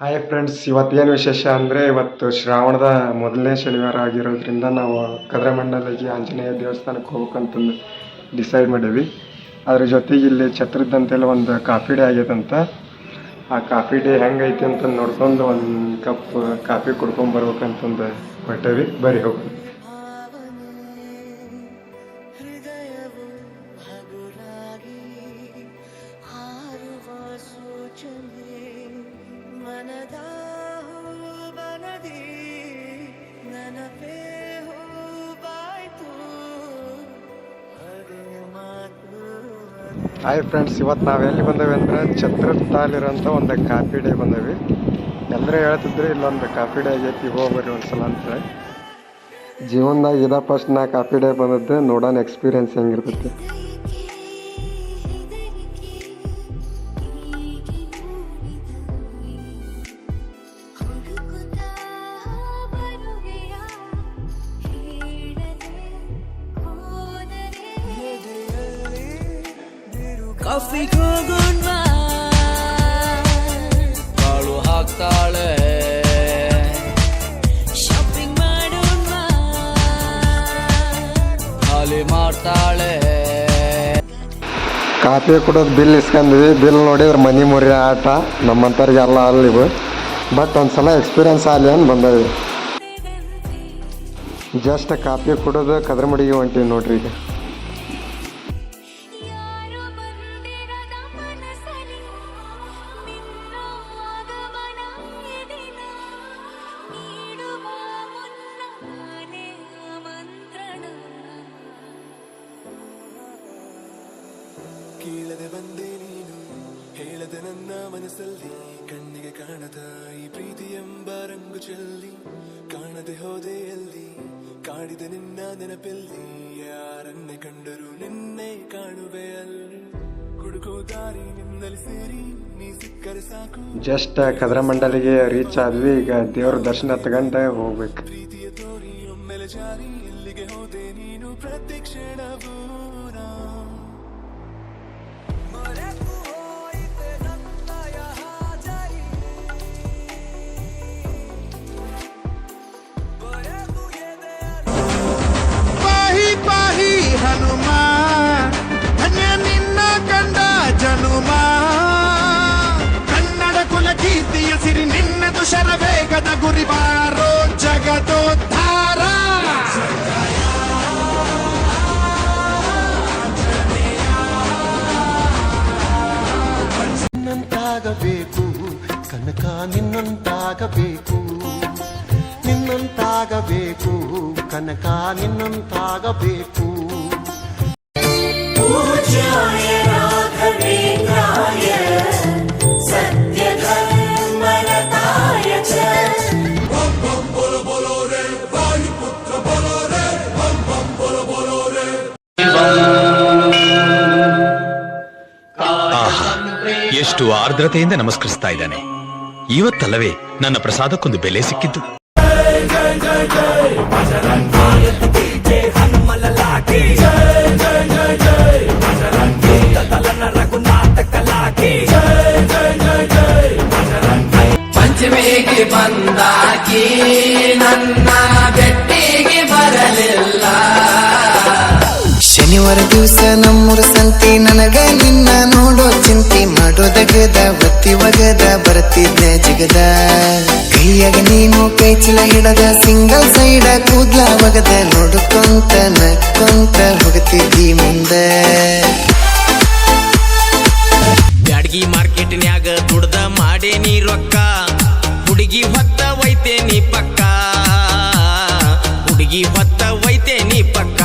Hi friends ಇವತ್ತೇನು ವಿಶೇಷ ಅಂದರೆ ಇವತ್ತು ಶ್ರಾವಣದ ಮೊದಲನೇ ಶನಿವಾರ ಆಗಿರೋದ್ರಿಂದ ನಾವು ಕದ್ರಮಂಡಲಿಗೆ ಆಂಜನೇಯ ದೇವಸ್ಥಾನಕ್ಕೆ ಹೋಗ್ಬೇಕಂತಂದು ಡಿಸೈಡ್ ಮಾಡೀವಿ ಅದ್ರ ಜೊತೆಗೆ ಇಲ್ಲಿ ಛತ್ರದಂತೆಲ್ಲ ಒಂದು ಕಾಫಿ ಡೇ ಆಗೈತಂತ. ಆ ಕಾಫಿ ಡೇ ಹೆಂಗೈತಿ ಅಂತ ನೋಡ್ಕೊಂಡು ಒಂದು ಕಪ್ ಕಾಫಿ ಕುಡ್ಕೊಂಡು ಬರ್ಬೇಕಂತಂದು ಹೊಟ್ಟೇವಿ ಬರೀ ಹೋಗೋಣ ನನಪೇ ಹಾಯ್ ಫ್ರೆಂಡ್ಸ್ ಇವತ್ತು ನಾವು ಎಲ್ಲಿ ಅಂದರೆ ಅಂದ್ರೆ ಛತ್ರತಾಲಿರೋಂಥ ಒಂದು ಕಾಫಿ ಡೇ ಬಂದೇವಿ. ಎಲ್ಲರೂ ಹೇಳ್ತಿದ್ರು ಇಲ್ಲೊಂದು ಕಾಫಿ ಡೇ ಆಗೈತಿ ಹೋಗ್ಬರ್ರಿ ಒಂದ್ಸಲ ಅಂತೇಳಿ ಜೀವನದಾಗ ಇದ ಫಸ್ಟ್ ನಾ ಕಾಫಿ ಡೇ ಬಂದದ್ದು ನೋಡೋಣ ಎಕ್ಸ್ಪೀರಿಯನ್ಸ್ ಹೆಂಗಿರ್ತೈತಿ. ಹೋಗೋಣ ಕಾಳು ಹಾಕ್ತಾಳೆ. ಶಾಪಿಂಗ್ ಮಾಡೋಣ ಖಾಲಿ ಮಾಡ್ತಾಳೆ. ಕಾಫಿ ಕುಡೋದು ಬಿಲ್ ಇಸ್ಕೊಂಡ್ವಿ ಬಿಲ್ ನೋಡಿದ್ರೆ ಮನಿ ಮುರಿ ಆಟ. ನಮ್ಮಂಥವ್ರಿಗೆ ಎಲ್ಲ ಅಲ್ಲಿವು. ಬಟ್ ಒಂದ್ಸಲ ಎಕ್ಸ್ಪೀರಿಯನ್ಸ್ ಆಗಲಿ ಅಂತ ಬಂದವಿ ಜಸ್ಟ್ ಕಾಫಿ ಕುಡೋದು ಕದ್ರಮಡಿಗೆ ಹೊಂಟೀವಿ ನೋಡ್ರಿ ಈಗ. ಕೇಳದೆ ಬಂದೆ ನೀನು. ಹೇಳದೆ ನನ್ನ ಮನಸ್ಸಲ್ಲಿ ಕಣ್ಣಿಗೆ ಕಾಣದ ಈ ಪ್ರೀತಿ ಎಂಬ ರಂಗು ಚೆಲ್ಲಿ ಕಾಣದೆ ಹೋದೆ ಎಲ್ಲಿ? ಕಾಡಿದ ನಿನ್ನ ನೆನಪೆಲ್ಲಿ? ಯಾರನ್ನೇ ಕಂಡರೂ ನಿನ್ನೆ ಕಾಣುವೆ ಅಲ್ಲಿ? ಹುಡುಕೋ ದಾರಿ ನಿನ್ನಲ್ಲಿ ಸೇರಿ ನೀ ಸಿಕ್ಕರೆ ಸಾಕು. ಜಸ್ಟ್ ಕದ್ರಮಂಡಲಿಗೆ ರೀಚ್ ಆದ್ವಿ. ಈಗ ದೇವ್ರ ದರ್ಶನ ತಗೊಂಡೆ ಹೋಗ್ಬೇಕು. ಹನುಮ ಧನ್ಯ ನಿನ್ನ ಕಂಡ ಜನುಮ. ಕನ್ನಡ ಕುಲ ಕೀರ್ತಿಯ ಸಿರಿ ನಿನ್ನದು ಶರವೇಗದ ಗುರಿ ಬಾರೋ ಜಗದೋದ್ಧಾರ. ನಿನ್ನಂತಾಗಬೇಕು, ಕನಕ ನಿನ್ನಂತಾಗಬೇಕು. ನಿನ್ನಂತಾಗಬೇಕು, ಕನಕ ನಿನ್ನಂತಾಗಬೇಕು. ಎಷ್ಟು ಆರ್ದ್ರತೆಯಿಂದ ನಮಸ್ಕರಿಸ್ತಾ ಇದ್ದಾನೆ. ಇವತ್ತಲ್ಲವೇ ನನ್ನ ಪ್ರಸಾದಕ್ಕೊಂದು ಬೆಲೆ ಸಿಕ್ಕಿದ್ದು. ಬಂದಾಕಿ ನನ್ನ ಶನಿವಾರ ದಿವಸ ನಮ್ಮೂರ ಸಂತಿ, ನನಗೆ ನಿನ್ನ ನೋಡೋ ಚಿಂತಿ ಮಾಡೋದಗದ ಒತ್ತಿ ಒಗದ ಬರ್ತಿದ್ದ ಜಗದ. ಕೈಯಾಗ ನೀನು ಕೈ ಚೀಲ ಹಿಡದ, ಸಿಂಗಲ್ ಸೈಡ ಕೂದ್ಲ ಒಗದ, ನೋಡ್ಕೊಂತ ನಕ್ಕೊಂತ ಹೋಗ್ತಿದ್ದಿ ಮುಂದೆ. ಬ್ಯಾಡಗಿ ಮಾರ್ಕೆಟ್ನ್ಯಾಗ ದುಡ್ದ ಮಾಡೇ ನೀ ರೊಕ್ಕ, ಹುಡುಗಿ ಹೊತ್ತ ಒಯ್ತೇನಿ ಪಕ್ಕ, ಹುಡುಗಿ ಹೊತ್ತ ಒಯ್ತೆ ನೀ ಪಕ್ಕ.